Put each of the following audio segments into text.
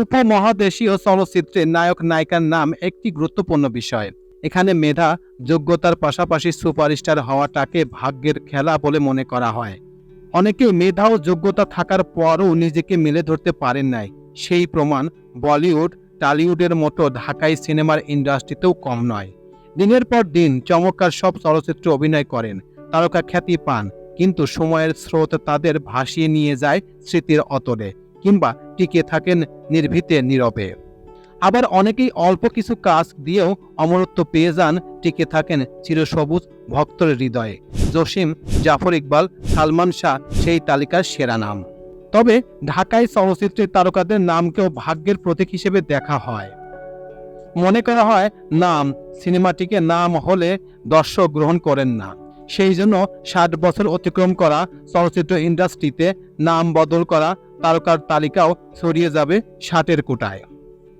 উপমহাদেশীয় চলচ্চিত্রে নায়ক নায়িকার নাম একটি গুরুত্বপূর্ণ বিষয়। এখানে মেধা, যোগ্যতার পাশাপাশি সুপারস্টার হওয়াটাকে ভাগ্যের খেলা বলে মনে করা হয়। অনেকে মেধা ও যোগ্যতা থাকার পরও নিজেকে মেলে ধরতে পারেন নাই। সেই প্রমাণ বলিউড, টালিউডের মতো ঢাকাই সিনেমার ইন্ডাস্ট্রিতেও কম নয়। দিনের পর দিন চমৎকার সব চলচ্চিত্রে অভিনয় করেন, তারকা খ্যাতি পান, কিন্তু সময়ের স্রোত তাদের ভাসিয়ে নিয়ে যায় স্মৃতির অতলে। কিংবা টিকে থাকেন নির্ভীতে, নীরবে। আবার অনেকেই অল্প কিছু কাজ দিয়েও অমরত্ব পেয়ে যান টিকে থাকেন চিরসবুজ ভক্তর হৃদয়ে। জসিম জাফর ইকবাল, সালমান শাহ, সেই তালিকার সেরা নাম। তবে ঢাকায় চলচ্চিত্রের তারকাদের নামকেও ভাগ্যের প্রতীক হিসেবে দেখা হয়। মনে করা হয়, নাম, সিনেমাটিকে নাম হলে দর্শক গ্রহণ করেন না। সেই জন্য ষাট বছর অতিক্রম করা চলচ্চিত্র ইন্ডাস্ট্রিতে নাম বদল করা তারকার তালিকাও ছড়িয়ে যাবে ষাটের কোটায়।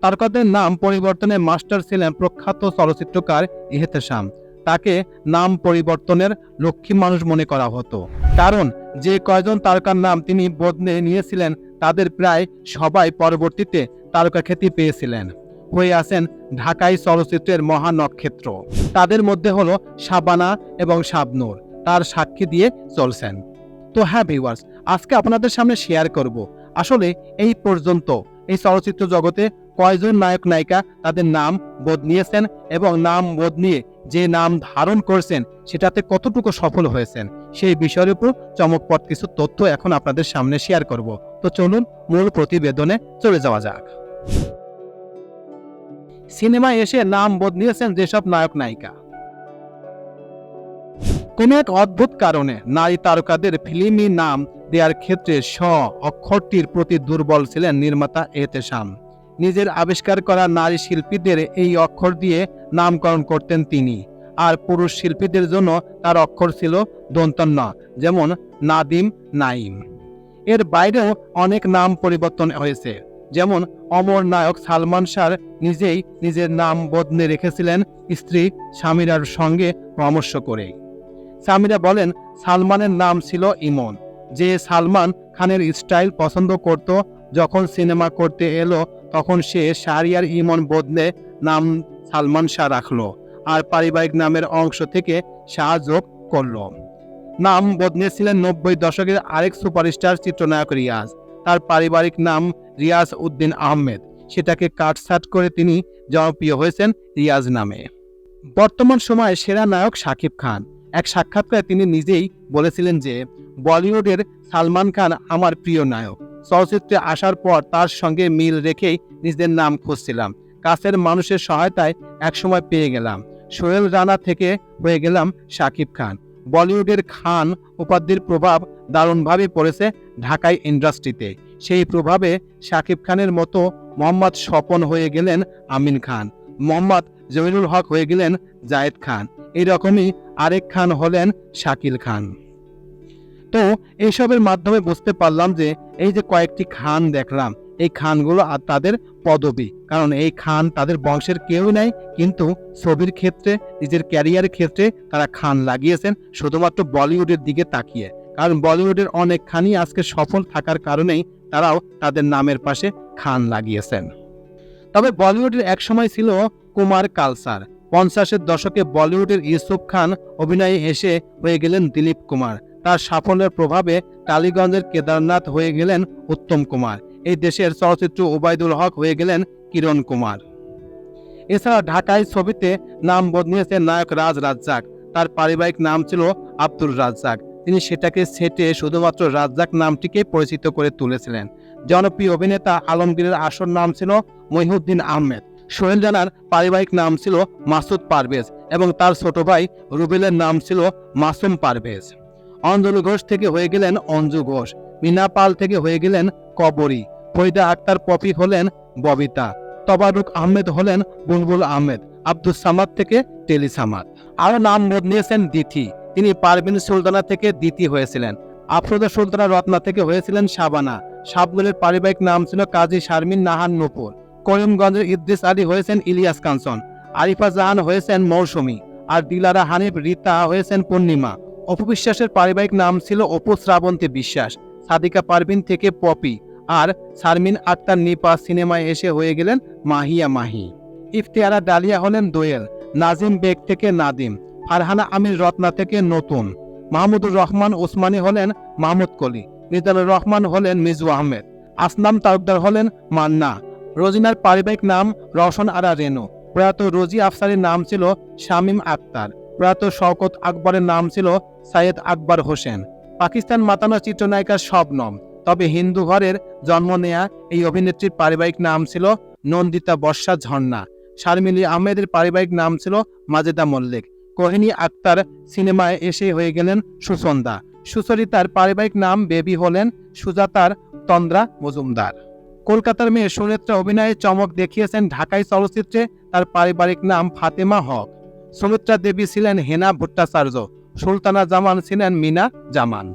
তারকাদের নাম পরিবর্তনে মাস্টার ছিলেন প্রখ্যাত চলচ্চিত্রকার ইহেতেশাম। তাকে নাম পরিবর্তনের লক্ষ্মী মানুষ মনে করা হতো। কারণ যে কয়জন তারকার নাম তিনি বদলে নিয়েছিলেন, তাদের প্রায় সবাই পরবর্তীতে তারকা খ্যাতি পেয়েছিলেন। হয়ে আছেন ঢাকাই চলচ্চিত্রের মহা নক্ষত্র। তাদের মধ্যে হলো শাবানা এবং শাবনূর। তার সাক্ষী দিয়ে চলছেন। তো হ্যাঁ ভিউয়ার্স আজকে আপনাদের সামনে শেয়ার করব। আসলে এই পর্যন্ত এই চলচ্চিত্র জগতে কয়জন নায়ক, নায়িকা তাদের নাম বদলিয়েছেন এবং নাম বদলিয়ে যে নাম ধারণ করছেন সেটাতে কতটুকু সফল হয়েছেন সেই বিষয়ের উপর চমকপট কিছু তথ্য এখন আপনাদের সামনে শেয়ার করব। তো চলুন মূল প্রতিবেদনে চলে যাওয়া যাক। সিনেমায় এসে নাম বদলিয়েছেন যেসব নায়ক, নায়িকা। কোনো এক অদ্ভুত কারণে নারী তারকাদের ফিল্মি নাম দেওয়ার ক্ষেত্রে স অক্ষরটির প্রতি দুর্বল ছিলেন নির্মাতা এতেশাম নিজের আবিষ্কার করা নারী শিল্পীদের এই অক্ষর দিয়ে নামকরণ করতেন তিনি। আর পুরুষ শিল্পীদের জন্য তার অক্ষর ছিল দন্তন্য, যেমন নাদিম নাইম এর বাইরেও অনেক নাম পরিবর্তন হয়েছে, যেমন অমর নায়ক সালমান শাহ নিজেই নিজের নাম বদলে রেখেছিলেন স্ত্রী স্বামীরার সঙ্গে পরামর্শ করে। সামিরা বলেন, সালমানের নাম ছিল ইমন। যে সালমান খানের স্টাইল পছন্দ করত, যখন সিনেমা করতে এলো, তখন সে শাহরিয়ার ইমন বদলে নাম সালমান শাহ রাখল আর পারিবারিক নামের অংশ থেকে শাহ যোগ করল। নাম বদলেছিলেন নব্বই দশকের আরেক সুপারস্টার চিত্রনায়ক রিয়াজ। তার পারিবারিক নাম রিয়াজ উদ্দিন আহমেদ। সেটাকে কাটছাট করে তিনি জনপ্রিয় হয়েছেন রিয়াজ নামে। বর্তমান সময়ে সেরা নায়ক শাকিব খান। এক সাক্ষাৎকারে তিনি নিজেই বলেছিলেন যে, বলিউডের সালমান খান আমার প্রিয় নায়ক। চলচ্চিত্রে আসার পর তার সঙ্গে মিল রেখেই নিজের নাম খুঁজছিলাম। কাছের মানুষের সহায়তায় একসময় পেয়ে গেলাম। সোহেল রানা থেকে হয়ে গেলাম শাকিব খান। বলিউডের খান উপাধির প্রভাব দারুণভাবে পড়েছে ঢাকাই ইন্ডাস্ট্রিতে। সেই প্রভাবে শাকিব খানের মতো মোহাম্মদ স্বপন হয়ে গেলেন আমিন খান। মোহাম্মদ জহিরুল হক হয়ে গেলেন জায়েদ খান। এইরকমই আরেক খান হলেন শাকিল খান। তো এইসবের মাধ্যমে বুঝতে পারলাম যে এই যে কয়েকটি খান দেখলাম, এই খানগুলো আর তাদের পদবি। কারণ এই খান তাদের বংশের কেউ নেই, কিন্তু ছবির ক্ষেত্রে, নিজের ক্যারিয়ারের ক্ষেত্রে তারা খান লাগিয়েছেন, শুধুমাত্র বলিউডের দিকে তাকিয়ে। কারণ বলিউডের অনেক খানই আজকে সফল থাকার কারণেই তারাও তাদের নামের পাশে খান লাগিয়েছেন। তবে বলিউডের এক সময় ছিল কুমার কালসার পঞ্চাশের দশকে বলিউডের ইউসুফ খান অভিনয়ে এসে হয়ে গেলেন দিলীপ কুমার। তার সাফল্যের প্রভাবে টালিগঞ্জের কেদারনাথ হয়ে গেলেন উত্তম কুমার। এই দেশের চলচ্চিত্র ওবায়দুল হক হয়ে গেলেন কিরণ কুমার। এছাড়া ঢাকায় ছবিতে নাম বদলিয়েছে নায়ক রাজ রাজ্জাক। তার পারিবারিক নাম ছিল আব্দুল রাজ্জাক। তিনি সেটাকে সেটে শুধুমাত্র রাজ্জাক নামটিকে পরিচিত করে তুলেছিলেন। জনপ্রিয় অভিনেতা আলমগীরের আসল নাম ছিল মহিউদ্দিন আহমেদ। সোহেল রানার পারিবারিক নাম ছিল মাসুদ পারভেজ এবং তার ছোট ভাই রুবেলের নাম ছিল মাসুম পারভেজ। অঞ্জলি ঘোষ থেকে হয়ে গেলেন অঞ্জু ঘোষ। মিনা পাল থেকে হয়ে গেলেন কবরী। ফরিদা আক্তার পপি হলেন ববিতা। তবারুক আহমেদ হলেন বুলবুল আহমেদ। আব্দুল সামাদ থেকে টেলি সামাদ। আরও নাম বদলিয়েছেন দিথি। তিনি পারভিন সুলতানা থেকে দিতি হয়েছিলেন। আফরোজা সুলতানা রত্না থেকে হয়েছিলেন শাবানা। শাবনুলের পারিবারিক নাম ছিল কাজী শারমিন নাহান নূপুর। করিমগঞ্জের ইদ্রিস আলী হয়েছেন ইলিয়াস কাঞ্চন, আরিফা জাহান হয়েছেন মৌসুমী আর দিলারা হানিফ রীতা হয়েছেন পূর্ণিমা। অপু বিশ্বাসের পারিবারিক নাম ছিল অপু শ্রাবন্তী বিশ্বাস, সাদিকা পারভিন থেকে পপি আর শারমিন আক্তার নিপা সিনেমায় এসে হয়ে গেলেন মাহিয়া মাহি। ইফতিয়ারা ডালিয়া হলেন দোয়েল, নাজিম বেগ থেকে নাদিম, ফারহানা আমির রত্না থেকে নতুন, মাহমুদুর রহমান ওসমানী হলেন মাহমুদ কলি, নিজানুর রহমান হলেন মিজু আহমেদ আসলাম তালুকদার হলেন মান্না রোজিনার পারিবারিক নাম রওশন আরা রেনু। প্রয়াত রোজি আফসারের নাম ছিল শামীম আক্তার। প্রয়াত শওকত আকবরের নাম ছিল সাইয়েদ আকবর হোসেন। পাকিস্তান মাতানো চিত্রনায়িকার শবনম। তবে হিন্দু ঘরের জন্ম নেয়া এই অভিনেত্রীর পারিবারিক নাম ছিল নন্দিতা বর্ষা ঝর্ণা। শারমিলি আহমেদের পারিবারিক নাম ছিল মাজেদা মল্লিক। কোহিনী আক্তার সিনেমায় এসে হয়ে গেলেন সুসন্দা সুচরিতার পারিবারিক নাম বেবি হলেন সুজাতার তন্দ্রা মজুমদার। কলকাতার মেয়ে সুনেত্রা অভিনয়ে চমক দেখিয়েছেন ঢাকাই চলচ্চিত্রে তার পারিবারিক নাম ফাতেমা হক। সুমিত্রা দেবী ছিলেন হেনা ভট্টাচার্য, সুলতানা জামান ছিলেন মিনা জামান।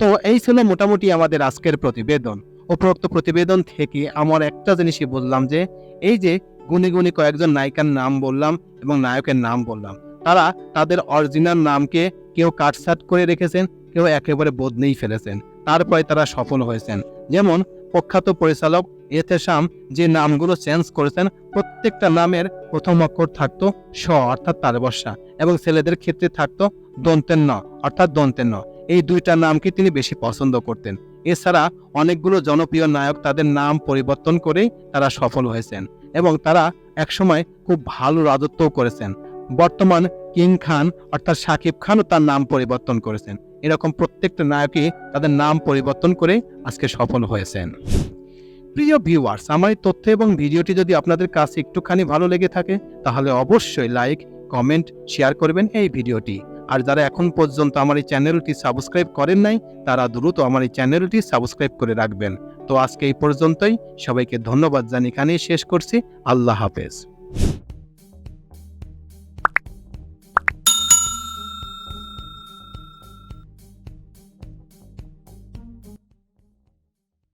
তো এই ছিল মোটামুটি আমাদের আজকের প্রতিবেদন। উপরোক্ত প্রতিবেদন থেকে আমার একটা জিনিসই বললাম যে, এই যে গুণী গুণী কয়েকজন নায়িকার নাম বললাম এবং নায়কের নাম বললাম, তারা তাদের অরিজিনাল নামকে কেউ কাটসাট করে রেখেছেন, কেউ একেবারে বদলেই ফেলেছেন। তারপরে তারা সফল হয়েছেন। যেমন প্রখ্যাত পরিচালক এতেশাম যে নামগুলো চেঞ্জ করেছেন, প্রত্যেকটা নামের প্রথম অক্ষর থাকতো স, অর্থাৎ তারবর্ষা, এবং ছেলেদের ক্ষেত্রে থাকতো দন্তের ন অর্থাৎ দন্তের ন এই দুইটা নামকে তিনি বেশি পছন্দ করতেন। এছাড়া অনেকগুলো জনপ্রিয় নায়ক তাদের নাম পরিবর্তন করেই তারা সফল হয়েছেন, এবং তারা একসময় খুব ভালো রাজত্বও করেছেন। বর্তমান কিং খান অর্থাৎ সাকিব খানও তার নাম পরিবর্তন করেছেন। এরকম প্রত্যেকটা নায়কই তাদের নাম পরিবর্তন করে আজকে সফল হয়েছেন। প্রিয় ভিউয়ার্স আমার এই তথ্য এবং ভিডিওটি যদি আপনাদের কাছে একটুখানি ভালো লেগে থাকে, তাহলে অবশ্যই লাইক কমেন্ট শেয়ার করবেন এই ভিডিওটি। আর যারা এখন পর্যন্ত আমার এই চ্যানেলটি সাবস্ক্রাইব করেন নাই, তারা দ্রুত আমার এই চ্যানেলটি সাবস্ক্রাইব করে রাখবেন। তো আজকে এই পর্যন্তই, সবাইকে ধন্যবাদ জানি এখানেই শেষ করছি। আল্লাহ হাফেজ।